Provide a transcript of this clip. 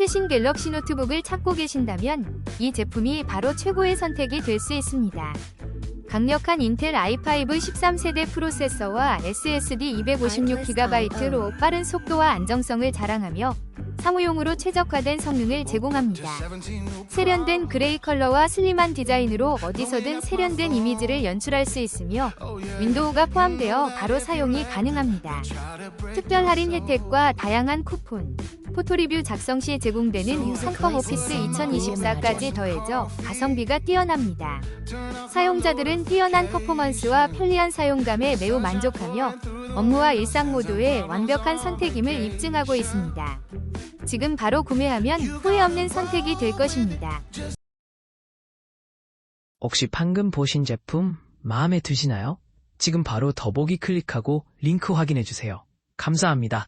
최신 갤럭시 노트북을 찾고 계신다면 이 제품이 바로 최고의 선택이 될 수 있습니다. 강력한 인텔 i5 13세대 프로세서와 SSD 256GB로 빠른 속도와 안정성을 자랑하며 사무용으로 최적화된 성능을 제공합니다. 세련된 그레이 컬러와 슬림한 디자인으로 어디서든 세련된 이미지를 연출할 수 있으며 윈도우가 포함되어 바로 사용이 가능합니다. 특별 할인 혜택과 다양한 쿠폰, 포토리뷰 작성 시 제공되는 상품 오피스 2024까지 더해져 가성비가 뛰어납니다. 사용자들은 뛰어난 퍼포먼스와 편리한 사용감에 매우 만족하며 업무와 일상 모두의 완벽한 선택임을 입증하고 있습니다. 지금 바로 구매하면 후회 없는 선택이 될 것입니다. 혹시 방금 보신 제품 마음에 드시나요? 지금 바로 더보기 클릭하고 링크 확인해주세요. 감사합니다.